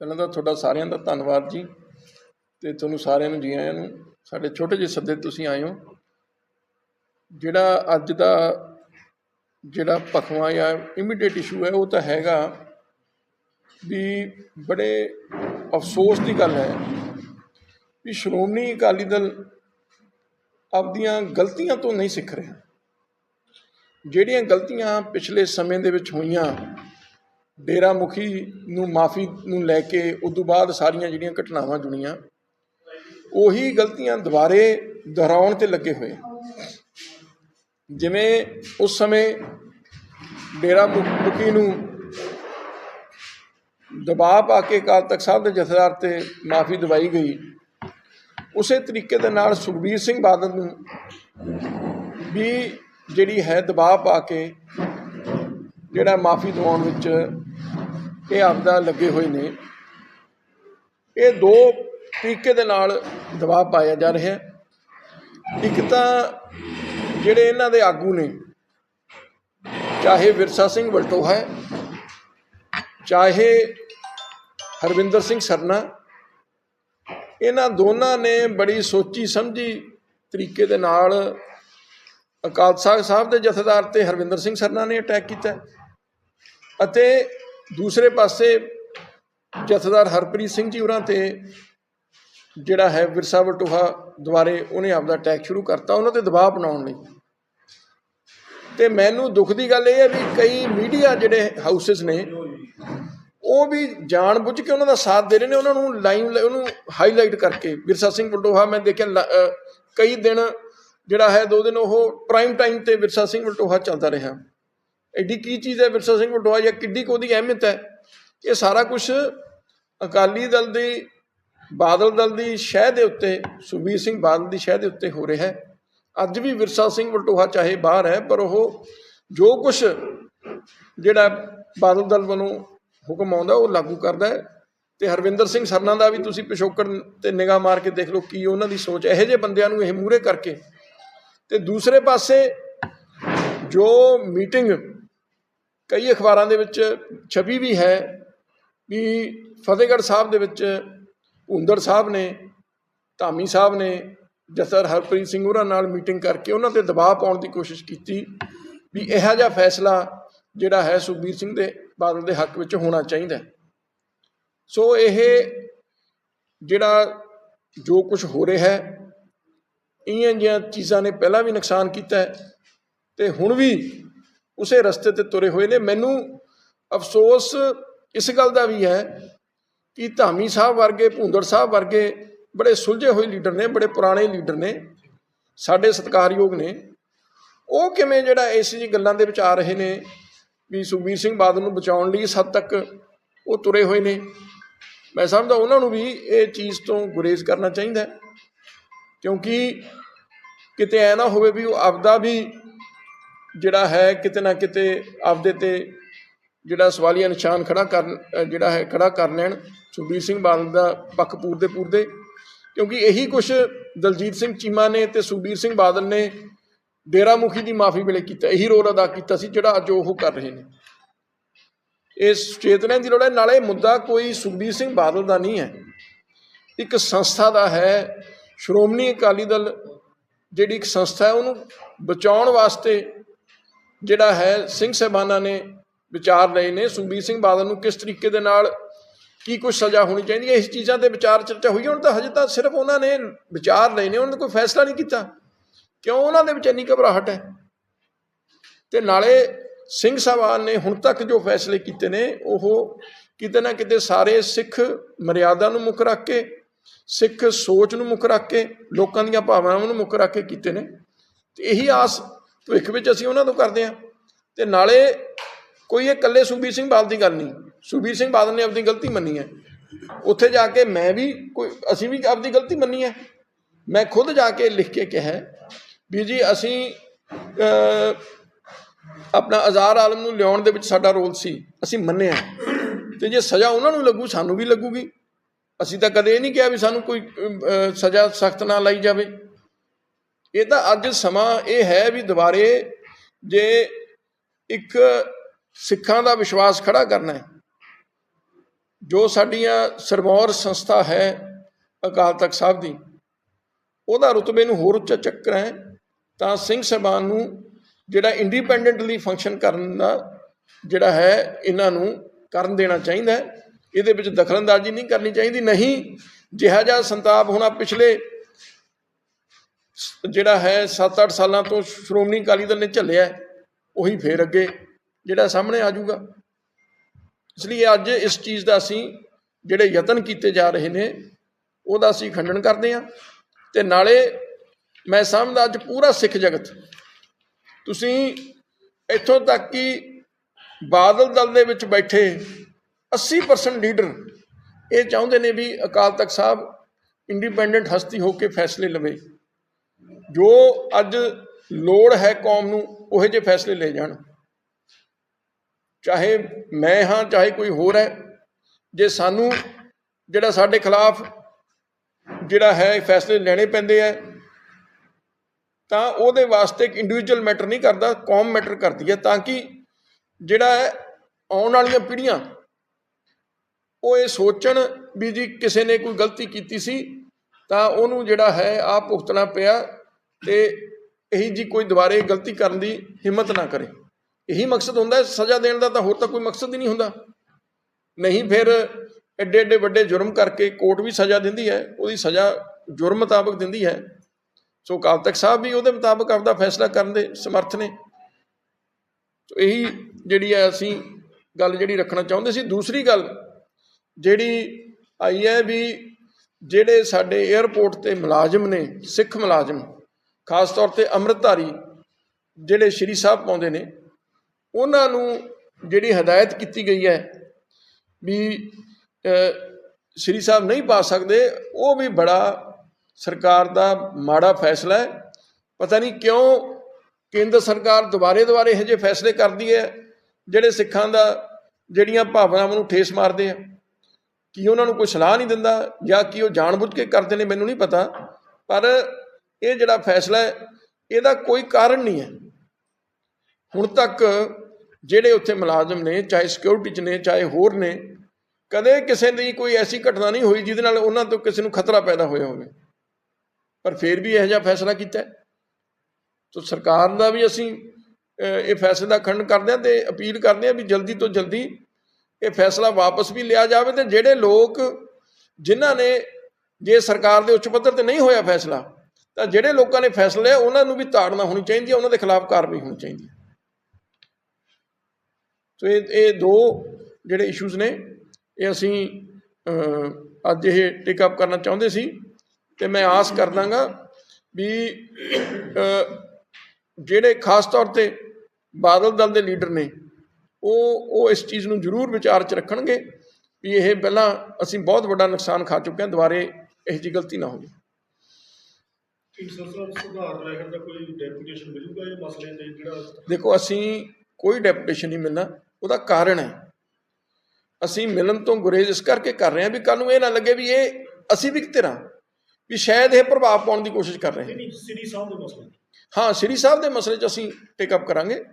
ਪਹਿਲਾਂ ਤਾਂ ਤੁਹਾਡਾ ਸਾਰਿਆਂ ਦਾ ਧੰਨਵਾਦ ਜੀ ਤੇ ਤੁਹਾਨੂੰ ਸਾਰਿਆਂ ਨੂੰ ਜੀ ਆਇਆਂ ਨੂੰ। ਸਾਡੇ ਛੋਟੇ ਜਿਹੇ ਸੱਦੇ ਤੁਸੀਂ ਆਏ ਹੋ। ਜਿਹੜਾ ਅੱਜ ਦਾ ਜਿਹੜਾ ਪਖਵਾ ਜਾਂ ਇਮੀਡੀਏਟ ਇਸ਼ੂ ਹੈ, ਉਹ ਤਾਂ ਹੈਗਾ ਵੀ ਬੜੇ ਅਫਸੋਸ ਦੀ ਗੱਲ ਹੈ ਵੀ ਸ਼੍ਰੋਮਣੀ ਅਕਾਲੀ ਦਲ ਆਪਦੀਆਂ ਗਲਤੀਆਂ ਤੋਂ ਨਹੀਂ ਸਿੱਖ ਰਿਹਾ। ਜਿਹੜੀਆਂ ਗਲਤੀਆਂ ਪਿਛਲੇ ਸਮੇਂ ਦੇ ਵਿੱਚ ਹੋਈਆਂ ਡੇਰਾ ਮੁਖੀ ਨੂੰ ਮਾਫੀ ਨੂੰ ਲੈ ਕੇ ਉਸ ਤੋਂ ਬਾਅਦ ਸਾਰੀਆਂ ਜਿਹੜੀਆਂ ਘਟਨਾਵਾਂ ਜੁੜੀਆਂ, ਉਹੀ ਗਲਤੀਆਂ ਦੁਬਾਰੇ ਦੁਹਰਾਉਣ ਤੇ ਲੱਗੇ ਹੋਏ। ਜਿਵੇਂ ਉਸ ਸਮੇਂ ਡੇਰਾ ਮੁਖ- ਮੁਖੀ ਨੂੰ ਦਬਾਅ ਪਾ ਕੇ ਅਕਾਲ ਤਖਤ ਸਾਹਿਬ ਦੇ ਜਥੇਦਾਰ ਤੇ ਮਾਫੀ ਦਵਾਈ ਗਈ। ਉਸੇ ਤਰੀਕੇ ਦੇ ਨਾਲ ਸੁਖਬੀਰ ਸਿੰਘ ਬਾਦਲ ਨੂੰ ਵੀ ਜਿਹੜੀ ਹੈ ਦਬਾਅ ਪਾ ਕੇ ਜਿਹੜਾ ਮਾਫੀ ਦਿਵਾਉਣ ਵਿੱਚ ਇਹ ਆਪਦਾ ਲੱਗੇ ਹੋਏ ਨੇ। ਇਹ ਦੋ ਤਰੀਕੇ ਦੇ ਨਾਲ ਦਬਾਅ ਪਾਇਆ ਜਾ ਰਿਹਾ ਹੈ। ਇੱਕ ਤਾਂ ਜਿਹੜੇ ਇਹਨਾਂ ਦੇ ਆਗੂ ਨੇ, ਚਾਹੇ ਵਿਰਸਾ ਸਿੰਘ ਵਲਟੋਹਾ ਹੈ, ਚਾਹੇ ਹਰਵਿੰਦਰ ਸਿੰਘ ਸਰਨਾ, ਇਹਨਾਂ ਦੋਨਾਂ ਨੇ ਬੜੀ ਸੋਚੀ ਸਮਝੀ ਤਰੀਕੇ ਦੇ ਨਾਲ ਅਕਾਲ ਤਖਤ ਸਾਹਿਬ ਦੇ ਜਥੇਦਾਰ ਤੇ ਹਰਵਿੰਦਰ ਸਿੰਘ ਸਰਨਾ ਨੇ ਅਟੈਕ ਕੀਤਾ। ਅਤੇ ਦੂਸਰੇ ਪਾਸੇ ਜਥੇਦਾਰ ਹਰਪ੍ਰੀਤ ਸਿੰਘ ਜੀ ਉਹਨਾਂ ਤੇ ਜਿਹੜਾ ਹੈ ਵਿਰਸਾ ਵਟੋਹਾ ਦੁਆਰੇ ਉਹਨੇ ਆਪਦਾ ਅਟੈਕ ਸ਼ੁਰੂ ਕਰਤਾ, ਉਹਨਾਂ ਤੇ ਦਬਾਅ ਬਣਾਉਣ ਲਈ। ਤੇ ਮੈਨੂੰ ਦੁੱਖ ਦੀ ਗੱਲ ਇਹ ਹੈ ਵੀ ਕਈ ਮੀਡੀਆ ਜਿਹੜੇ ਹਾਊਸਸ ਨੇ, ਉਹ ਵੀ ਜਾਣ ਬੁੱਝ ਕੇ ਉਹਨਾਂ ਦਾ ਸਾਥ ਦੇ ਰਹੇ ਨੇ, ਉਹਨਾਂ ਨੂੰ ਲਾਈਨ ਉਹਨੂੰ ਹਾਈਲਾਈਟ ਕਰਕੇ। ਵਿਰਸਾ ਸਿੰਘ ਵਲਟੋਹਾ ਮੈਂ ਦੇਖਿਆ ਲ- ਕਈ ਦਿਨ ਜਿਹੜਾ ਹੈ ਦੋ ਦਿਨ ਉਹ ਪ੍ਰਾਈਮ ਟਾਈਮ ਤੇ ਵਿਰਸਾ ਸਿੰਘ ਵਲਟੋਹਾ ਚੱਲਦਾ ਰਿਹਾ। ਐਡੀ ਕੀ ਚੀਜ਼ ਹੈ ਵਿਰਸਾ ਸਿੰਘ ਵਲਟੋਹਾ ਜਾਂ ਕਿੱਡੀ ਕੁ ਉਹਦੀ ਅਹਿਮੀਅਤ ਹੈ? ਇਹ ਸਾਰਾ ਕੁਝ ਅਕਾਲੀ ਦਲ ਦੀ, ਬਾਦਲ ਦਲ ਦੀ ਸ਼ਹਿ ਦੇ ਉੱਤੇ ਸੁਖਬੀਰ ਸਿੰਘ ਬਾਦਲ ਦੀ ਸ਼ਹਿ ਦੇ ਉੱਤੇ ਹੋ ਰਿਹਾ ਹੈ। ਅੱਜ ਵੀ ਵਿਰਸਾ ਸਿੰਘ ਵਲਟੋਹਾ ਚਾਹੇ ਬਾਹਰ ਹੈ, ਪਰ ਉਹ ਜੋ ਕੁਝ ਜਿਹੜਾ ਬਾਦਲ ਦਲ ਵੱਲੋਂ ਹੁਕਮ ਆਉਂਦਾ, ਉਹ ਲਾਗੂ ਕਰਦਾ ਹੈ। ਤੇ ਹਰਵਿੰਦਰ ਸਿੰਘ ਸਰਨਾ ਦਾ ਵੀ ਤੁਸੀਂ ਪਿਛੋਕੜ ਤੇ ਨਿਗਾਹ ਮਾਰ ਕੇ ਦੇਖ ਲਓ ਕੀ ਉਹਨਾਂ ਦੀ ਸੋਚ ਇਹੋ ਜਿਹੇ ਬੰਦਿਆਂ ਨੂੰ ਇਹ ਮੂਹਰੇ ਕਰਕੇ। ਤੇ ਦੂਸਰੇ ਪਾਸੇ ਜੋ ਮੀਟਿੰਗ ਕਈ ਅਖਬਾਰਾਂ ਦੇ ਵਿੱਚ ਛਪੀ ਵੀ ਹੈ ਵੀ ਫਤਿਹਗੜ੍ਹ ਸਾਹਿਬ ਦੇ ਵਿੱਚ ਹੁੰਦੜ ਸਾਹਿਬ ਨੇ, ਧਾਮੀ ਸਾਹਿਬ ਨੇ, ਜਸਰ ਹਰਪ੍ਰੀਤ ਸਿੰਘ ਹੋਰਾਂ ਨਾਲ ਮੀਟਿੰਗ ਕਰਕੇ ਉਹਨਾਂ ਤੇ ਦਬਾਅ ਪਾਉਣ ਦੀ ਕੋਸ਼ਿਸ਼ ਕੀਤੀ ਵੀ ਇਹੋ ਜਿਹਾ ਫੈਸਲਾ ਜਿਹੜਾ ਹੈ ਸੁਖਬੀਰ ਸਿੰਘ ਦੇ ਬਾਦਲ ਦੇ ਹੱਕ ਵਿੱਚ ਹੋਣਾ ਚਾਹੀਦਾ। ਸੋ ਇਹ ਜਿਹੜਾ ਜੋ ਕੁਝ ਹੋ ਰਿਹਾ ਹੈ, ਇਹੀਆਂ ਜਿਹੀਆਂ ਚੀਜ਼ਾਂ ਨੇ ਪਹਿਲਾਂ ਵੀ ਨੁਕਸਾਨ ਕੀਤਾ ਹੈ ਤੇ ਹੁਣ ਵੀ ਉਸੇ ਰਸਤੇ ਤੇ ਤੁਰੇ ਹੋਏ ਨੇ। ਮੈਨੂੰ ਅਫਸੋਸ ਇਸ ਗੱਲ ਦਾ ਵੀ ਹੈ ਕਿ ਧਾਮੀ ਸਾਹਿਬ ਵਰਗੇ, ਭੁੰਦੜ ਸਾਹਿਬ ਵਰਗੇ ਬੜੇ ਸੁਲਝੇ ਹੋਏ ਲੀਡਰ ਨੇ, ਬੜੇ ਪੁਰਾਣੇ ਲੀਡਰ ਨੇ, ਸਾਡੇ ਸਤਿਕਾਰਯੋਗ ਨੇ। ਉਹ ਕਿਵੇਂ ਜਿਹੜਾ ਇਸ ਜੀ ਗੱਲਾਂ ਦੇ ਵਿੱਚ ਆ ਰਹੇ ਨੇ ਵੀ ਸੁਖਬੀਰ ਸਿੰਘ ਬਾਦਲ ਨੂੰ ਬਚਾਉਣ ਲਈ ਇਸ ਹੱਦ ਤੱਕ ਉਹ ਤੁਰੇ ਹੋਏ ਨੇ। ਮੈਂ ਸਮਝਦਾ ਉਹਨਾਂ ਨੂੰ ਵੀ ਇਹ ਚੀਜ਼ ਤੋਂ ਗੁਰੇਜ਼ ਕਰਨਾ ਚਾਹੀਦਾ ਕਿਉਂਕਿ ਕਿਤੇ ਐ ਨਾ ਹੋਵੇ ਵੀ ਉਹ ਆਪਦਾ ਵੀ ਜਿਹੜਾ ਹੈ ਕਿਤੇ ਨਾ ਕਿਤੇ ਆਪਦੇ ਤੇ ਜਿਹੜਾ ਸਵਾਲੀਆ ਨਿਸ਼ਾਨ ਖੜਾ ਕਰਨ ਜਿਹੜਾ ਹੈ ਖੜਾ ਕਰ ਲੈਣ, ਸੁਖਬੀਰ ਸਿੰਘ ਬਾਦਲ ਦਾ ਪੱਖ ਪੂਰਦੇ ਪੂਰਦੇ। ਕਿਉਂਕਿ ਇਹੀ ਕੁਝ ਦਲਜੀਤ ਸਿੰਘ ਚੀਮਾ ਨੇ ਤੇ ਸੁਖਬੀਰ ਸਿੰਘ ਬਾਦਲ ਨੇ ਡੇਰਾ ਮੁਖੀ ਦੀ ਮਾਫੀ ਵੇਲੇ ਕੀਤਾ, ਇਹੀ ਰੋਲ ਅਦਾ ਕੀਤਾ ਸੀ ਜਿਹੜਾ ਅੱਜ ਉਹ ਕਰ ਰਹੇ ਨੇ। ਇਸ ਚੇਤਨਾ ਦੀ ਲੋੜ ਹੈ, ਨਾਲੇ ਮੁੱਦਾ ਕੋਈ ਸੁਖਬੀਰ ਸਿੰਘ ਬਾਦਲ ਦਾ ਨਹੀਂ ਹੈ। ਇੱਕ ਸੰਸਥਾ ਦਾ ਹੈ, ਸ਼੍ਰੋਮਣੀ ਅਕਾਲੀ ਦਲ, ਜਿਹੜੀ ਇੱਕ ਸੰਸਥਾ ਹੈ, ਉਹਨੂੰ ਬਚਾਉਣ ਵਾਸਤੇ ਜਿਹੜਾ ਹੈ, ਸਿੰਘ ਸਾਹਿਬਾਨਾਂ ਨੇ ਵਿਚਾਰ ਲਏ ਨੇ। ਸੁਖਬੀਰ ਸਿੰਘ ਬਾਦਲ ਨੂੰ ਕਿਸ ਤਰੀਕੇ ਦੇ ਨਾਲ ਕੀ ਕੁਝ ਸਜ਼ਾ ਹੋਣੀ ਚਾਹੀਦੀ ਹੈ? ਇਸ ਚੀਜ਼ਾਂ ਤੇ ਵਿਚਾਰ ਚਰਚਾ ਹੋਈ ਹੈ। ਹੁਣ ਤਾਂ ਹਜੇ ਤਾਂ ਸਿਰਫ ਉਹਨਾਂ ਨੇ ਵਿਚਾਰ ਲਏ ਨੇ। ਉਹਨਾਂ ਨੇ ਕੋਈ ਫੈਸਲਾ ਨਹੀਂ ਕੀਤਾ। ਕਿਉਂ? ਉਹਨਾਂ ਦੇ ਵਿੱਚ ਇੰਨੀ ਘਬਰਾਹਟ ਹੈ। ਤੇ ਨਾਲੇ ਸਿੰਘ ਸਾਹਿਬਾਨ ਨੇ ਹੁਣ ਤੱਕ ਜੋ ਫੈਸਲੇ ਕੀਤੇ ਨੇ, ਉਹ ਕਿਤੇ ਨਾ ਕਿਤੇ ਸਾਰੇ ਸਿੱਖ ਮਰਿਆਦਾ ਨੂੰ ਮੁੱਖ ਰੱਖ ਕੇ, ਸਿੱਖ ਸੋਚ ਨੂੰ ਮੁੱਖ ਰੱਖ ਕੇ, ਲੋਕਾਂ ਦੀਆਂ ਭਾਵਨਾਵਾਂ ਨੂੰ ਮੁੱਖ ਰੱਖ ਕੇ ਕੀਤੇ ਨੇ। ਤੇ ਇਹੀ ਆਸ ਭਵਿੱਖ ਵਿੱਚ ਅਸੀਂ ਉਹਨਾਂ ਤੋਂ ਕਰਦੇ ਹਾਂ। ਤੇ ਨਾਲੇ ਕੋਈ ਇਹ ਇਕੱਲੇ ਸੁਖਬੀਰ ਸਿੰਘ ਬਾਦਲ ਦੀ ਗੱਲ ਨਹੀਂ। ਸੁਖਬੀਰ ਸਿੰਘ ਬਾਦਲ ਨੇ ਆਪਣੀ ਗਲਤੀ ਮੰਨੀ ਹੈ। ਉੱਥੇ ਜਾ ਕੇ ਮੈਂ ਵੀ ਕੋਈ, ਅਸੀਂ ਵੀ ਆਪਣੀ ਗਲਤੀ ਮੰਨੀ ਹੈ। ਮੈਂ ਖੁਦ ਜਾ ਕੇ ਲਿਖ ਕੇ ਕਿਹਾ ਵੀ ਜੀ ਅਸੀਂ ਆਪਣਾ ਅਜ਼ਾਰ ਆਲਮ ਨੂੰ ਲਿਆਉਣ ਦੇ ਵਿੱਚ ਸਾਡਾ ਰੋਲ ਸੀ, ਅਸੀਂ ਮੰਨਿਆ ਤੇ ਜੇ ਸਜ਼ਾ ਉਹਨਾਂ ਨੂੰ ਲੱਗੂ, ਸਾਨੂੰ ਵੀ ਲੱਗੂਗੀ। ਅਸੀਂ ਤਾਂ ਕਦੇ ਇਹ ਨਹੀਂ ਕਿਹਾ ਵੀ ਸਾਨੂੰ ਕੋਈ ਸਜ਼ਾ ਸਖਤ ਨਾ ਲਾਈ ਜਾਵੇ। ਇਹ ਤਾਂ ਅੱਜ ਸਮਾਂ ਇਹ ਹੈ ਵੀ ਦੁਬਾਰੇ ਜੇ ਇੱਕ ਸਿੱਖਾਂ ਦਾ ਵਿਸ਼ਵਾਸ ਖੜਾ ਕਰਨਾ ਹੈ, ਜੋ ਸਾਡੀਆਂ ਸਰਮੌਰ ਸੰਸਥਾ ਹੈ ਅਕਾਲ ਤਖਤ ਸਾਹਿਬ ਦੀ, ਉਹਦਾ ਰੁਤਬੇ ਨੂੰ ਹੋਰ ਉੱਚਾ ਚੱਕਣਾ ਹੈ, ਤਾਂ ਸਿੰਘ ਸਾਹਿਬਾਨ ਨੂੰ ਜਿਹੜਾ ਇੰਡੀਪੈਂਡੈਂਟਲੀ ਫੰਕਸ਼ਨ ਕਰਨ ਦਾ ਜਿਹੜਾ ਹੈ, ਇਹਨਾਂ ਨੂੰ ਕਰਨ ਦੇਣਾ ਚਾਹੀਦਾ ਇਹਦੇ ਵਿੱਚ ਦਖਲਅੰਦਾਜ਼ੀ ਨਹੀਂ ਕਰਨੀ ਚਾਹੀਦੀ, ਨਹੀਂ ਜਿਹਾ ਜਿਹਾ ਸੰਤਾਪ ਹੋਣਾ ਪਿਛਲੇ ਜਿਹੜਾ ਹੈ 7-8 ਸਾਲਾਂ ਤੋਂ ਸ਼੍ਰੋਮਣੀ ਅਕਾਲੀ ਦਲ ਨੇ ਝੱਲਿਆ ਉਹੀ ਫੇਰ ਅੱਗੇ ਜਿਹੜਾ ਸਾਹਮਣੇ ਆ ਜਾਊਗਾ। ਇਸ ਲਈ ਅੱਜ ਇਸ ਚੀਜ਼ ਦਾ ਅਸੀਂ ਜਿਹੜੇ ਯਤਨ ਕੀਤੇ ਜਾ ਰਹੇ ਨੇ, ਉਹਦਾ ਅਸੀਂ ਖੰਡਨ ਕਰਦੇ ਹਾਂ ਤੇ ਨਾਲੇ ਮੈਂ ਸਮਝਦਾ ਅੱਜ ਪੂਰਾ ਸਿੱਖ ਜਗਤ, ਤੁਸੀਂ ਇੱਥੋਂ ਤੱਕ ਕਿ ਬਾਦਲ ਦਲ ਦੇ ਵਿੱਚ ਬੈਠੇ 80% ਲੀਡਰ ਇਹ ਚਾਹੁੰਦੇ ਨੇ ਵੀ ਅਕਾਲ ਤਖਤ ਸਾਹਿਬ ਇੰਡੀਪੈਂਡੈਂਟ ਹਸਤੀ ਹੋ ਕੇ ਫੈਸਲੇ ਲਵੇ। ਜੋ ਅੱਜ ਲੋੜ ਹੈ ਕੌਮ ਨੂੰ, ਉਹੇ ਜਿਹੇ ਫੈਸਲੇ ਲੈ ਜਾਣ। ਚਾਹੇ ਮੈਂ ਹਾਂ, ਚਾਹੇ ਕੋਈ ਹੋਰ ਹੈ, ਜੇ ਸਾਨੂੰ ਜਿਹੜਾ ਸਾਡੇ ਖਿਲਾਫ ਜਿਹੜਾ ਹੈ ਫੈਸਲੇ ਲੈਣੇ ਪੈਂਦੇ ਆ, ਤਾਂ ਉਹਦੇ ਵਾਸਤੇ ਇੱਕ ਇੰਡੀਵਿਜੂਅਲ ਮੈਟਰ ਨਹੀਂ ਕਰਦਾ, ਕੌਮ ਮੈਟਰ ਕਰਦੀ ਹੈ, ਤਾਂ ਕਿ ਜਿਹੜਾ ਹੈ, ਆਉਣ ਵਾਲੀਆਂ ਪੀੜ੍ਹੀਆਂ, ਉਹ ਇਹ ਸੋਚਣ ਵੀ ਜੀ ਕਿਸੇ ਨੇ ਕੋਈ ਗਲਤੀ ਕੀਤੀ ਸੀ, ਤਾਂ ਉਹਨੂੰ ਜਿਹੜਾ ਹੈ ਆ ਭੁਗਤਣਾ ਪਿਆ ਤੇ ਇਹੀ ਜੀ ਕੋਈ ਦੁਬਾਰੇ ਗਲਤੀ ਕਰਨ ਦੀ ਹਿੰਮਤ ਨਾ ਕਰੇ। ਇਹੀ ਮਕਸਦ ਹੁੰਦਾ, ਸਜ਼ਾ ਦੇਣ ਦਾ ਤਾਂ ਹੋਰ ਤਾਂ ਕੋਈ ਮਕਸਦ ਹੀ ਨਹੀਂ ਹੁੰਦਾ। ਨਹੀਂ ਫਿਰ ਐਡੇ ਐਡੇ ਵੱਡੇ ਜੁਰਮ ਕਰਕੇ ਕੋਰਟ ਵੀ ਸਜ਼ਾ ਦਿੰਦੀ ਹੈ, ਉਹਦੀ ਸਜ਼ਾ ਜੁਰਮ ਮੁਤਾਬਕ ਦਿੰਦੀ ਹੈ। ਸੋ ਅਕਾਲ ਤਖਤ ਸਾਹਿਬ ਵੀ ਉਹਦੇ ਮੁਤਾਬਕ ਆਪਦਾ ਫੈਸਲਾ ਕਰਨ ਦੇ ਸਮਰਥ ਨੇ। ਸੋ ਇਹੀ ਜਿਹੜੀ ਹੈ ਅਸੀਂ ਗੱਲ ਜਿਹੜੀ ਰੱਖਣਾ ਚਾਹੁੰਦੇ ਸੀ। ਦੂਸਰੀ ਗੱਲ ਜਿਹੜੀ ਆਈ ਹੈ ਵੀ ਜਿਹੜੇ ਸਾਡੇ 에ਅਰਪੋਰਟ ਤੇ ਮੁਲਾਜ਼ਮ ਨੇ, ਸਿੱਖ ਮੁਲਾਜ਼ਮ ਖਾਸ ਤੌਰ ਤੇ ਅੰਮ੍ਰਿਤਧਾਰੀ ਜਿਹੜੇ ਸ਼੍ਰੀ ਸਾਹਿਬ ਪਾਉਂਦੇ ਨੇ, ਉਹਨਾਂ ਨੂੰ ਜਿਹੜੀ ਹਦਾਇਤ ਕੀਤੀ ਗਈ ਹੈ ਵੀ ਸ਼੍ਰੀ ਸਾਹਿਬ ਨਹੀਂ ਪਾ ਸਕਦੇ, ਉਹ ਵੀ ਬੜਾ ਸਰਕਾਰ ਦਾ ਮਾੜਾ ਫੈਸਲਾ ਹੈ। ਪਤਾ ਨਹੀਂ ਕਿਉਂ ਕੇਂਦਰ ਸਰਕਾਰ ਦੁਬਾਰੇ ਦੁਬਾਰੇ ਇਹੋ ਜਿਹੇ ਫੈਸਲੇ ਕਰਦੀ ਹੈ, ਜਿਹੜੇ ਸਿੱਖਾਂ ਦਾ, ਜਿਹੜੀਆਂ ਭਾਵਨਾਵਾਂ ਨੂੰ ਠੇਸ ਮਾਰਦੇ ਆ। ਕੀ ਉਹਨਾਂ ਨੂੰ ਕੋਈ ਸਲਾਹ ਨਹੀਂ ਦਿੰਦਾ ਜਾਂ ਕੀ ਉਹ ਜਾਣਬੁੱਝ ਕੇ ਕਰਦੇ ਨੇ, ਮੈਨੂੰ ਨਹੀਂ ਪਤਾ। ਪਰ ਇਹ ਜਿਹੜਾ ਫੈਸਲਾ ਹੈ, ਇਹਦਾ ਕੋਈ ਕਾਰਨ ਨਹੀਂ ਹੈ। ਹੁਣ ਤੱਕ ਜਿਹੜੇ ਉੱਥੇ ਮੁਲਾਜ਼ਮ ਨੇ, ਚਾਹੇ ਸਿਕਿਉਰਿਟੀ 'ਚ ਨੇ, ਚਾਹੇ ਹੋਰ ਨੇ, ਕਦੇ ਕਿਸੇ ਦੀ ਕੋਈ ਐਸੀ ਘਟਨਾ ਨਹੀਂ ਹੋਈ ਜਿਹਦੇ ਨਾਲ ਉਹਨਾਂ ਤੋਂ ਕਿਸੇ ਨੂੰ ਖਤਰਾ ਪੈਦਾ ਹੋਇਆ ਹੋਵੇ। ਪਰ ਫਿਰ ਵੀ ਇਹੋ ਜਿਹਾ ਫੈਸਲਾ ਕੀਤਾ ਤੋ ਸਰਕਾਰ ਦਾ ਵੀ ਅਸੀਂ ਇਹ ਫੈਸਲੇ ਦਾ ਖੰਡ ਕਰਦੇ ਹਾਂ ਤੇ ਅਪੀਲ ਕਰਦੇ ਹਾਂ ਵੀ ਜਲਦੀ ਤੋਂ ਜਲਦੀ ਇਹ ਫੈਸਲਾ ਵਾਪਸ ਵੀ ਲਿਆ ਜਾਵੇ ਤੇ ਜਿਹੜੇ ਲੋਕ, ਜਿਨ੍ਹਾਂ ਨੇ ਜੇ ਸਰਕਾਰ ਦੇ ਉੱਚ ਪੱਧਰ ਤੇ ਨਹੀਂ ਹੋਇਆ ਫੈਸਲਾ ਤਾਂ ਜਿਹੜੇ ਲੋਕਾਂ ਨੇ ਫੈਸਲੇ ਲਿਆ ਉਹਨਾਂ ਨੂੰ ਵੀ ਤਾੜਨਾ ਹੋਣੀ ਚਾਹੀਦੀ ਹੈ, ਉਹਨਾਂ ਦੇ ਖਿਲਾਫ ਕਾਰਵਾਈ ਹੋਣੀ ਚਾਹੀਦੀ ਹੈ। ਸੋ ਇਹ ਇਹ ਦੋ ਜਿਹੜੇ ਇਸ਼ੂਜ਼ ਨੇ, ਇਹ ਅਸੀਂ ਅੱਜ ਇਹ ਟੇਕ ਅਪ ਕਰਨਾ ਚਾਹੁੰਦੇ ਸੀ ਤੇ ਮੈਂ ਆਸ ਕਰਦਾਗਾ ਵੀ ਜਿਹੜੇ ਖਾਸ ਤੌਰ ਤੇ ਬਾਦਲ ਦਲ ਦੇ ਲੀਡਰ ਨੇ, ਉਹ ਉਹ ਇਸ ਚੀਜ਼ ਨੂੰ ਜ਼ਰੂਰ ਵਿਚਾਰ 'ਚ ਰੱਖਣਗੇ ਵੀ ਇਹ ਪਹਿਲਾਂ ਅਸੀਂ ਬਹੁਤ ਵੱਡਾ ਨੁਕਸਾਨ ਖਾ ਚੁੱਕੇ ਹਾਂ, ਦੁਬਾਰੇ ਇਹੋ ਜਿਹੀ ਗਲਤੀ ਨਾ ਹੋਵੇ। ਸਰ ਸਾਹਿਬ ਸੁਧਾਰ ਲੈ ਦਾ ਕੋਈ ਡੈਪੂਟੇਸ਼ਨ ਮਿਲੂਗਾ ਇਹ ਮਸਲੇ ਤੇ ਜਿਹੜਾ ਦੇਖੋ ਅਸੀਂ ਕੋਈ ਡੈਪੂਟੇਸ਼ਨ ਨਹੀਂ ਮਿਲਣਾ ਉਹਦਾ ਕਾਰਨ ਹੈ। ਅਸੀਂ ਮਿਲਣ ਤੋਂ ਗੁਰੇਜ਼ ਇਸ ਕਰਕੇ ਕਰ ਰਹੇ ਹਾਂ ਵੀ ਕੱਲ ਨੂੰ ਇਹ ਨਾ ਲੱਗੇ ਵੀ ਇਹ ਅਸੀਂ ਵੀ ਕਿਤੇ ਰਾਂ ਵੀ ਸ਼ਾਇਦ ਇਹ ਪ੍ਰਭਾਵ ਪਾਉਣ ਦੀ ਕੋਸ਼ਿਸ਼ ਕਰ ਰਹੇ ਹਾਂ। ਨਹੀਂ ਸ੍ਰੀ ਸਾਹਿਬ ਦੇ ਮਸਲੇ। ਹਾਂ ਸ੍ਰੀ ਸਾਹਿਬ ਦੇ ਮਸਲੇ 'ਚ ਅਸੀਂ ਟੇਕ ਅਪ ਕਰਾਂਗੇ।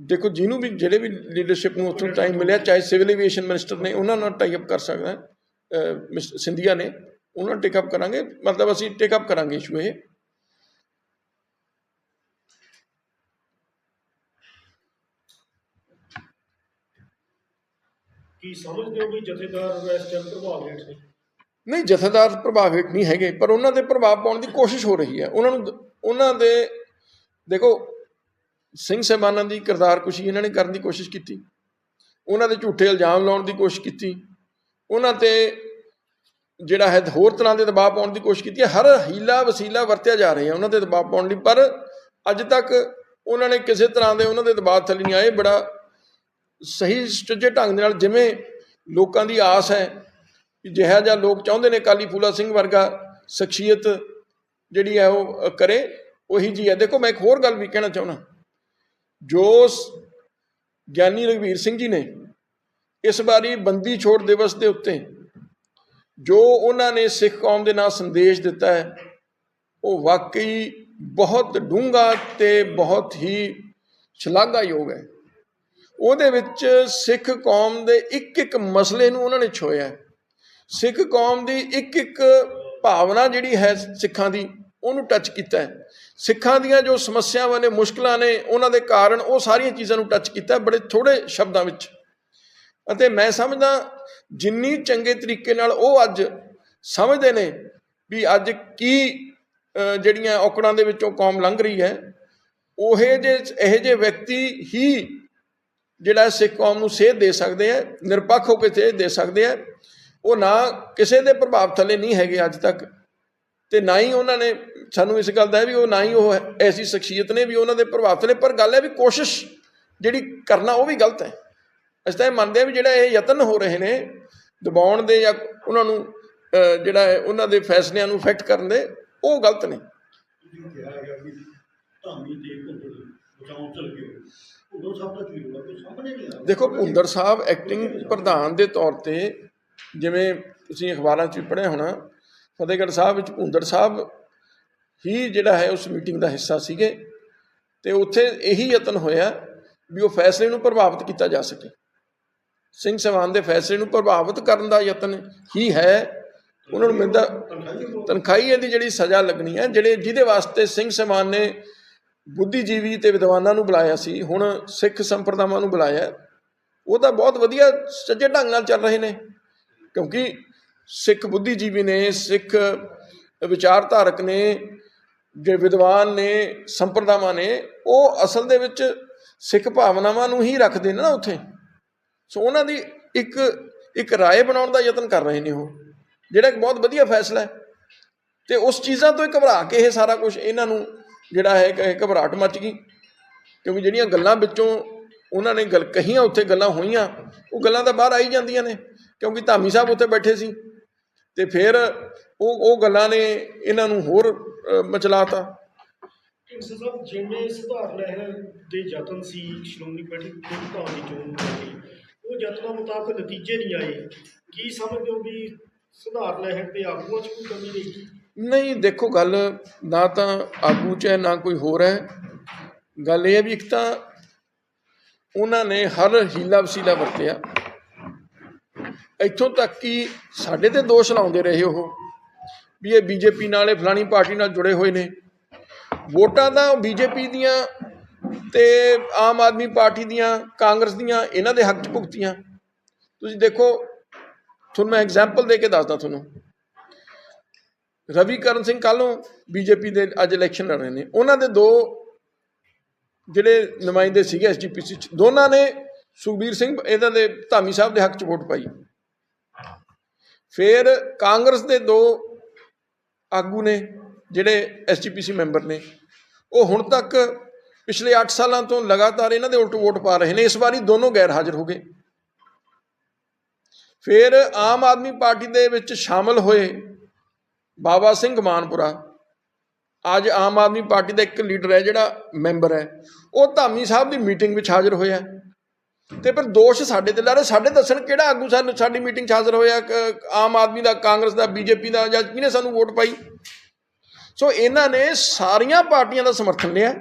ਦੇਖੋ ਜਿਹਨੂੰ ਵੀ ਜਿਹੜੇ ਵੀ ਲੀਡਰਸ਼ਿਪ ਨੂੰ ਉੱਥੋਂ ਟਾਈਮ ਮਿਲਿਆ ਚਾਹੇ ਸਿਵਲ ਐਵੀਏਸ਼ਨ ਮਿਨਿਸਟਰ ਨੇ ਉਹਨਾਂ ਨਾਲ ਟਾਈ ਅਪ ਕਰ ਸਕਦਾ ਹੈ ਅਹ ਮਿਸ- ਸਿੰਧੀਆ ਨੇ। ਉਹਨਾਂ ਟੇਕ ਅਪ ਕਰਾਂਗੇ ਮਤਲਬ ਅਸੀਂ ਟੇਕ ਅਪ ਕਰਾਂਗੇ ਇਸ਼ੂ ਇਹ। ਕੀ ਸਮਝਦੇ ਹੋ ਵੀ ਜਥੇਦਾਰ ਇਸ ਟਾਈਮ ਪ੍ਰਭਾਵ ਹੇਠ ਨੇ? ਨਹੀਂ ਜਥੇਦਾਰ ਪ੍ਰਭਾਵਿਤ ਨਹੀਂ ਹੈਗੇ ਪਰ ਉਹਨਾਂ ਦੇ ਪ੍ਰਭਾਵ ਪਾਉਣ ਦੀ ਕੋਸ਼ਿਸ਼ ਹੋ ਰਹੀ ਹੈ। ਉਹਨਾਂ ਨੂੰ ਉਹਨਾਂ ਦੇ ਦੇਖੋ ਸਿੰਘ ਸਾਹਿਬਾਨਾਂ ਦੀ ਕਿਰਦਾਰ ਕੁਸ਼ੀ ਇਹਨਾਂ ਨੇ ਕਰਨ ਦੀ ਕੋਸ਼ਿਸ਼ ਕੀਤੀ। ਉਹਨਾਂ ਦੇ ਝੂਠੇ ਇਲਜ਼ਾਮ ਲਾਉਣ ਦੀ ਕੋਸ਼ਿਸ਼ ਕੀਤੀ। ਉਹਨਾਂ ਤੇ ਜਿਹੜਾ ਹੈ ਹੋਰ ਤਰ੍ਹਾਂ ਦੇ ਦਬਾਅ ਪਾਉਣ ਦੀ ਕੋਸ਼ਿਸ਼ ਕੀਤੀ ਹੈ। ਹਰ ਹੀਲਾ ਵਸੀਲਾ ਵਰਤਿਆ ਜਾ ਰਿਹਾ ਉਹਨਾਂ ਤੇ ਦਬਾਅ ਪਾਉਣ ਲਈ, ਪਰ ਅੱਜ ਤੱਕ ਉਹਨਾਂ ਨੇ ਕਿਸੇ ਤਰ੍ਹਾਂ ਦੇ ਉਹਨਾਂ ਦੇ ਦਬਾਅ ਥੱਲੇ ਨਹੀਂ ਆਏ। ਬੜਾ ਸਹੀ ਸੁਚੱਜੇ ਢੰਗ ਦੇ ਨਾਲ ਜਿਵੇਂ ਲੋਕਾਂ ਦੀ ਆਸ ਹੈ ਕਿ ਜਿਹੜਾ ਜਿਹਾ ਲੋਕ ਚਾਹੁੰਦੇ ਨੇ ਕਾਲੀ ਫੂਲਾ ਸਿੰਘ ਵਰਗਾ ਸ਼ਖਸੀਅਤ ਜਿਹੜੀ ਹੈ ਉਹ ਕਰੇ, ਉਹੀ ਜੀ ਹੈ। ਦੇਖੋ, ਮੈਂ ਇੱਕ ਹੋਰ ਗੱਲ ਵੀ ਕਹਿਣਾ ਚਾਹੁੰਦਾ। ਜੋ ਗਿਆਨੀ ਰਘਵੀਰ ਸਿੰਘ ਜੀ ਨੇ ਇਸ ਵਾਰੀ ਬੰਦੀ ਛੋੜ ਦਿਵਸ ਦੇ ਉੱਤੇ ਜੋ ਉਹਨਾਂ ਨੇ ਸਿੱਖ ਕੌਮ ਦੇ ਨਾਲ ਸੰਦੇਸ਼ ਦਿੱਤਾ ਹੈ, ਉਹ ਵਾਕਈ ਬਹੁਤ ਡੂੰਘਾ ਤੇ ਬਹੁਤ ਹੀ ਸ਼ਲਾਘਾਯੋਗ ਹੈ। ਉਹਦੇ ਵਿੱਚ ਸਿੱਖ ਕੌਮ ਦੇ ਇੱਕ ਇੱਕ ਮਸਲੇ ਨੂੰ ਉਹਨਾਂ ਨੇ ਛੋਇਆ ਸਿੱਖ ਕੌਮ ਦੀ ਇੱਕ ਇੱਕ ਭਾਵਨਾ ਜਿਹੜੀ ਹੈ ਸਿੱਖਾਂ ਦੀ, ਉਹਨੂੰ ਟੱਚ ਕੀਤਾ ਸਿੱਖਾਂ ਦੀਆਂ ਜੋ ਸਮੱਸਿਆਵਾਂ ਨੇ, ਮੁਸ਼ਕਲਾਂ ਨੇ, ਉਹਨਾਂ ਦੇ ਕਾਰਨ ਉਹ ਸਾਰੀਆਂ ਚੀਜ਼ਾਂ ਨੂੰ ਟੱਚ ਕੀਤਾ ਬੜੇ ਥੋੜੇ ਸ਼ਬਦਾਂ ਵਿੱਚ। ਅਤੇ ਮੈਂ ਸਮਝਦਾ ਜਿੰਨੀ ਚੰਗੇ ਤਰੀਕੇ ਨਾਲ ਉਹ ਅੱਜ ਸਮਝਦੇ ਨੇ ਵੀ ਅੱਜ ਕੀ ਜਿਹੜੀਆਂ ਔਕੜਾਂ ਦੇ ਵਿੱਚੋਂ ਕੌਮ ਲੰਘ ਰਹੀ ਹੈ, ਉਹੇ ਜੇ, ਇਹੋ ਜਿਹੇ ਵਿਅਕਤੀ ਹੀ ਜਿਹੜਾ ਸਿੱਖ ਕੌਮ ਨੂੰ ਸੇਧ ਦੇ ਸਕਦੇ ਆ ਨਿਰਪੱਖ ਹੋ ਕੇ ਸੇਧ ਦੇ ਸਕਦੇ ਆ ਉਹ ਨਾ ਕਿਸੇ ਦੇ ਪ੍ਰਭਾਵ ਥੱਲੇ ਨਹੀਂ ਹੈਗੇ ਅੱਜ ਤੱਕ। ਤੇ ਨਾ ਹੀ ਉਹਨਾਂ ਨੇ ਸਾਨੂੰ ਇਸ ਗੱਲ ਦਾ ਵੀ ਉਹ ਨਾ ਹੀ ਉਹ ਐਸੀ ਸ਼ਖਸੀਅਤ ਨੇ ਵੀ ਉਹਨਾਂ ਦੇ ਪ੍ਰਭਾਵ ਥੱਲੇ, ਪਰ ਗੱਲ ਹੈ ਵੀ ਕੋਸ਼ਿਸ਼ ਜਿਹੜੀ ਕਰਨਾ ਉਹ ਵੀ ਗਲਤ ਹੈ। ਅਸੀਂ ਤਾਂ ਇਹ ਮੰਨਦੇ ਹਾਂ ਵੀ ਜਿਹੜਾ ਇਹ ਯਤਨ ਹੋ ਰਹੇ ਨੇ ਦਬਾਉਣ ਦੇ ਜਾਂ ਉਹਨਾਂ ਨੂੰ ਜਿਹੜਾ ਹੈ ਉਹਨਾਂ ਦੇ ਫੈਸਲਿਆਂ ਨੂੰ ਇਫੈਕਟ ਕਰਨ ਦੇ ਉਹ ਗਲਤ ਨੇ ਆ ਦੇਖੋ ਭੁੰਦਰ ਸਾਹਿਬ ਐਕਟਿੰਗ ਪ੍ਰਧਾਨ ਦੇ ਤੌਰ ਤੇ ਜਿਵੇਂ ਤੁਸੀਂ ਅਖਬਾਰਾਂ 'ਚ ਪੜ੍ਹਿਆ ਹੋਣਾ ਫਤਿਹਗੜ੍ਹ ਸਾਹਿਬ ਵਿੱਚ ਭੁੰਦਰ ਸਾਹਿਬ ਹੀ ਜਿਹੜਾ ਹੈ ਉਸ ਮੀਟਿੰਗ ਦਾ ਹਿੱਸਾ ਸੀਗੇ ਤੇ ਉੱਥੇ ਇਹੀ ਯਤਨ ਹੋਇਆ ਵੀ ਉਹ ਫੈਸਲੇ ਨੂੰ ਪ੍ਰਭਾਵਿਤ ਕੀਤਾ ਜਾ ਸਕੇ। ਸਿੰਘ ਸਵਾਨ ਦੇ ਫੈਸਲੇ ਨੂੰ ਪ੍ਰਭਾਵਿਤ ਕਰਨ ਦਾ ਯਤਨ ਹੀ ਹੈ। ਉਹਨਾਂ ਨੂੰ ਮਿਲਦਾ ਤਨਖਾਹੀ ਇਹਦੀ ਜਿਹੜੀ ਸਜ਼ਾ ਲੱਗਣੀ ਹੈ, ਜਿਹੜੇ ਜਿਹਦੇ ਵਾਸਤੇ ਸਿੰਘ ਸਮਾਨ ਨੇ ਬੁੱਧੀਜੀਵੀ ਤੇ ਵਿਦਵਾਨਾਂ ਨੂੰ ਬੁਲਾਇਆ ਸੀ, ਹੁਣ ਸਿੱਖ ਸੰਪਰਦਾਵਾਂ ਨੂੰ ਬੁਲਾਇਆ ਉਹ ਤਾਂ ਬਹੁਤ ਵਧੀਆ ਸੱਜੇ ਢੰਗ ਨਾਲ ਚੱਲ ਰਹੇ ਨੇ, ਕਿਉਂਕਿ ਸਿੱਖ ਬੁੱਧੀਜੀਵੀ ਨੇ, ਸਿੱਖ ਵਿਚਾਰਧਾਰਕ ਨੇ, ਜੇ ਵਿਦਵਾਨ ਨੇ, ਸੰਪਰਦਾਵਾਂ ਨੇ, ਉਹ ਅਸਲ ਦੇ ਵਿੱਚ ਸਿੱਖ ਭਾਵਨਾਵਾਂ ਨੂੰ ਹੀ ਰੱਖਦੇ ਨੇ ਨਾ ਉੱਥੇ। ਸੋ ਉਹਨਾਂ ਦੀ ਇੱਕ ਇੱਕ ਰਾਏ ਬਣਾਉਣ ਦਾ ਯਤਨ ਕਰ ਰਹੇ ਨੇ ਉਹ ਜਿਹੜਾ ਇੱਕ ਬਹੁਤ ਵਧੀਆ ਫੈਸਲਾ ਹੈ। ਤੇ ਉਸ ਚੀਜ਼ਾਂ ਤੋਂ ਹੀ ਘਬਰਾ ਕੇ ਇਹ ਸਾਰਾ ਕੁਝ ਇਹਨਾਂ ਨੂੰ ਜਿਹੜਾ ਹੈ ਕਿ ਘਬਰਾਹਟ ਮਚ ਗਈ। ਕਿਉਂਕਿ ਜਿਹੜੀਆਂ ਗੱਲਾਂ ਵਿੱਚੋਂ ਉਹਨਾਂ ਨੇ ਗੱਲ ਕਹੀਆਂ ਉੱਥੇ ਗੱਲਾਂ ਹੋਈਆਂ ਉਹ ਗੱਲਾਂ ਤਾਂ ਬਾਹਰ ਆਈ ਜਾਂਦੀਆਂ ਨੇ ਕਿਉਂਕਿ ਧਾਮੀ ਸਾਹਿਬ ਉੱਥੇ ਬੈਠੇ ਸੀ। ਤੇ ਫਿਰ ਉਹ ਉਹ ਗੱਲਾਂ ਨੇ ਇਹਨਾਂ ਨੂੰ ਹੋਰ ਅ, ਮਚਲਾਤਾ। ਢੀਂਡਸਾ ਸਾਹਿਬ ਜਿਵੇਂ ਸੁਧਾਰ ਲਹਿਰ ਦੇ ਯਤਨ ਸੀ ਸ਼੍ਰੋਮਣੀ ਕਮੇਟੀ ਦੇ ਪ੍ਰਧਾਨ ਦੀ ਚੋਣ ਉਹ ਯਤਨਾਂ ਮੁਤਾਬਕ ਨਤੀਜੇ ਨਹੀਂ ਆਏ। ਕੀ ਸਮਝਦੇ ਵੀ ਸੁਧਾਰ ਲਹਿਰ ਦੇ ਆਗੂਆਂ 'ਚ ਕੋਈ ਕਮੀ ਰਹੀ ਨਹੀਂ, ਦੇਖੋ ਗੱਲ ਨਾ ਤਾਂ ਆਗੂ ਚ ਹੈ, ਨਾ ਕੋਈ ਹੋਰ ਹੈ। ਗੱਲ ਇਹ ਹੈ ਵੀ ਇੱਕ ਤਾਂ ਉਹਨਾਂ ਨੇ ਹਰ ਹੀਲਾ ਵਸੀਲਾ ਵਰਤਿਆ। ਇੱਥੋਂ ਤੱਕ ਕਿ ਸਾਡੇ ਤੇ ਦੋਸ਼ ਲਾਉਂਦੇ ਰਹੇ ਉਹ, ਵੀ ਇਹ ਬੀਜੇਪੀ ਨਾਲ ਇਹ ਫਲਾਣੀ ਪਾਰਟੀ ਨਾਲ ਜੁੜੇ ਹੋਏ ਨੇ। ਵੋਟਾਂ ਤਾਂ ਬੀਜੇਪੀ ਦੀਆਂ ਤੇ ਆਮ ਆਦਮੀ ਪਾਰਟੀ ਦੀਆਂ, ਕਾਂਗਰਸ ਦੀਆਂ, ਇਹਨਾਂ ਦੇ ਹੱਕ 'ਚ ਭੁਗਤੀਆਂ। ਤੁਸੀਂ ਦੇਖੋ, ਤੁਹਾਨੂੰ ਮੈਂ ਐਗਜ਼ਾਮਪਲ ਦੇ ਕੇ ਦੱਸਦਾ ਤੁਹਾਨੂੰ। ਰਵੀ ਕਰਨ ਸਿੰਘ ਕੱਲੋਂ ਬੀਜੇਪੀ ਦੇ ਅੱਜ ਇਲੈਕਸ਼ਨ ਲੜ ਰਹੇ ਨੇ। ਉਹਨਾਂ ਦੇ ਦੋ ਜਿਹੜੇ ਨੁਮਾਇੰਦੇ ਸੀਗੇ ਐਸਜੀਪੀਸੀ ਚ, ਦੋਨਾਂ ਨੇ ਸੁਖਬੀਰ ਸਿੰਘ, ਇਹਨਾਂ ਦੇ ਧਾਮੀ ਸਾਹਿਬ ਦੇ ਹੱਕ ਚ ਵੋਟ ਪਾਈ। ਫਿਰ ਕਾਂਗਰਸ ਦੇ ਦੋ ਆਗੂ ਨੇ, ਜਿਹੜੇ ਐਸਜੀਪੀਸੀ ਮੈਂਬਰ ਨੇ। ਉਹ ਹੁਣ ਤੱਕ ਪਿਛਲੇ 8 ਸਾਲਾਂ ਤੋਂ ਲਗਾਤਾਰ ਇਹਨਾਂ ਦੇ ਉਲਟ ਵੋਟ ਪਾ ਰਹੇ ਨੇ, ਇਸ ਵਾਰੀ ਦੋਨੋਂ ਗੈਰ ਹਾਜ਼ਰ ਹੋ ਗਏ। ਫਿਰ ਆਮ ਆਦਮੀ ਪਾਰਟੀ ਦੇ ਵਿੱਚ ਸ਼ਾਮਲ ਹੋਏ ਬਾਬਾ ਸਿੰਘ ਮਾਨਪੁਰਾ। ਅੱਜ ਆਮ ਆਦਮੀ ਪਾਰਟੀ ਦਾ ਇੱਕ ਲੀਡਰ ਹੈ, ਜਿਹੜਾ ਮੈਂਬਰ ਹੈ। ਉਹ ਧਾਮੀ ਸਾਹਿਬ ਦੀ ਮੀਟਿੰਗ ਵਿੱਚ ਹਾਜ਼ਰ ਹੋਇਆ। ਤੇ ਫਿਰ ਦੋਸ਼ ਸਾਡੇ ਤੇ ਲਾ ਰਹੇ। ਸਾਡੇ ਦੱਸਣ ਕਿਹੜਾ ਆਗੂ ਸਾਨੂੰ, ਸਾਡੀ ਮੀਟਿੰਗ 'ਚ ਹਾਜ਼ਰ ਹੋਇਆ, ਕ- ਆਮ ਆਦਮੀ ਦਾ, ਕਾਂਗਰਸ ਦਾ, ਬੀਜੇਪੀ ਦਾ ਜਾਂ ਕਿਹਨੇ ਸਾਨੂੰ ਵੋਟ ਪਾਈ? ਸੋ ਇਹਨਾਂ ਨੇ ਸਾਰੀਆਂ ਪਾਰਟੀਆਂ ਦਾ ਸਮਰਥਨ ਲਿਆ।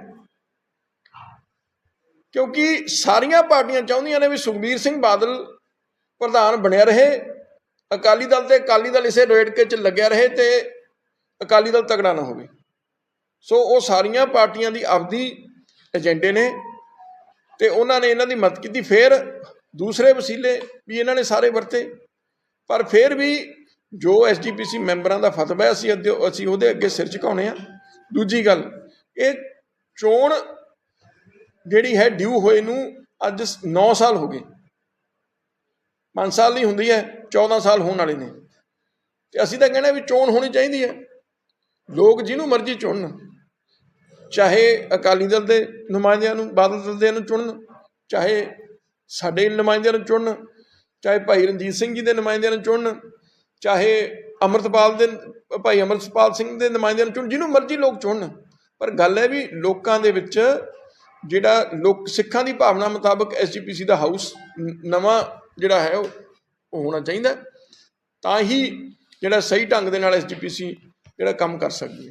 ਕਿਉਂਕਿ ਸਾਰੀਆਂ ਪਾਰਟੀਆਂ ਚਾਹੁੰਦੀਆਂ ਨੇ ਵੀ ਸੁਖਬੀਰ ਸਿੰਘ ਬਾਦਲ ਪ੍ਰਧਾਨ ਬਣਿਆ ਰਹੇ। ਅਕਾਲੀ ਦਲ ਤੇ ਅਕਾਲੀ ਦਲ ਇਸੇ ਰੇਡ ਕੇ ਚ ਲੱਗਿਆ ਰਹੇ ਤੇ ਅਕਾਲੀ ਦਲ ਤਗੜਾ ਨਾ ਹੋਵੇ। ਸੋ ਉਹ ਸਾਰੀਆਂ ਪਾਰਟੀਆਂ ਦੀ ਆਪਦੀ ਏਜੰਡੇ ਨੇ ਤੇ ਉਹਨਾਂ ਨੇ ਇਹਨਾਂ ਦੀ ਮਦਦ ਕੀਤੀ। ਫਿਰ ਦੂਸਰੇ ਵਸੀਲੇ ਵੀ ਇਹਨਾਂ ਨੇ ਸਾਰੇ ਵਰਤੇ। ਪਰ ਫਿਰ ਵੀ ਜੋ ਐਸਜੀਪੀਸੀ ਮੈਂਬਰਾਂ ਦਾ ਫਤਵਾ ਅਸੀਂ ਅੱਗੇ ਅਸੀਂ ਉਹਦੇ ਅੱਗੇ ਸਿਰ ਝੁਕਾਉਣੇ ਆ। ਦੂਜੀ ਗੱਲ, ਇਹ ਚੋਣ ਜਿਹੜੀ ਹੈ ਡਿਊ ਹੋਏ ਨੂੰ ਅੱਜ 9 ਸਾਲ ਹੋ ਗਏ। 5 ਸਾਲ ਨਹੀਂ ਹੁੰਦੀ ਹੈ 14 ਸਾਲ ਹੋਣ ਵਾਲੇ ਨੇ। ਤੇ ਅਸੀਂ ਤਾਂ ਕਹਿੰਦੇ ਵੀ ਚੋਣ ਹੋਣੀ ਚਾਹੀਦੀ ਹੈ। ਲੋਕ ਜਿਹਨੂੰ ਮਰਜ਼ੀ ਚੁਣਨ, ਚਾਹੇ ਅਕਾਲੀ ਦਲ ਦੇ ਨੁਮਾਇੰਦਿਆਂ ਨੂੰ, ਬਾਦਲ ਦਲ ਦੇ ਨੂੰ ਚੁਣਨ, ਚਾਹੇ ਸਾਡੇ ਨੁਮਾਇੰਦਿਆਂ ਨੂੰ ਚੁਣਨ, ਚਾਹੇ ਭਾਈ ਰਣਜੀਤ ਸਿੰਘ ਜੀ ਦੇ ਨੁਮਾਇੰਦਿਆਂ ਨੂੰ ਚੁਣਨ, ਚਾਹੇ ਅਮਰਤਪਾਲ ਦੇ, ਭਾਈ ਅਮਰਤਪਾਲ ਸਿੰਘ ਦੇ ਨੁਮਾਇੰਦਿਆਂ ਨੂੰ ਚੁਣ ਜਿਹਨੂੰ ਮਰਜ਼ੀ ਲੋਕ ਚੁਣਨ। ਪਰ ਗੱਲ ਹੈ ਵੀ ਲੋਕਾਂ ਦੇ ਵਿੱਚ ਜਿਹੜਾ ਲੋਕ, ਸਿੱਖਾਂ ਦੀ ਭਾਵਨਾ ਮੁਤਾਬਕ ਐਸਜੀਪੀਸੀ ਦਾ ਹਾਊਸ ਨਵਾਂ ਜਿਹੜਾ ਹੈ ਉਹ ਉਹ ਹੋਣਾ ਚਾਹੀਦਾ ਤਾਂ ਹੀ ਜਿਹੜਾ ਸਹੀ ਢੰਗ ਦੇ ਨਾਲ ਐਸਜੀਪੀਸੀ ਜਿਹੜਾ ਕੰਮ ਕਰ ਸਕਦੀ ਹੈ।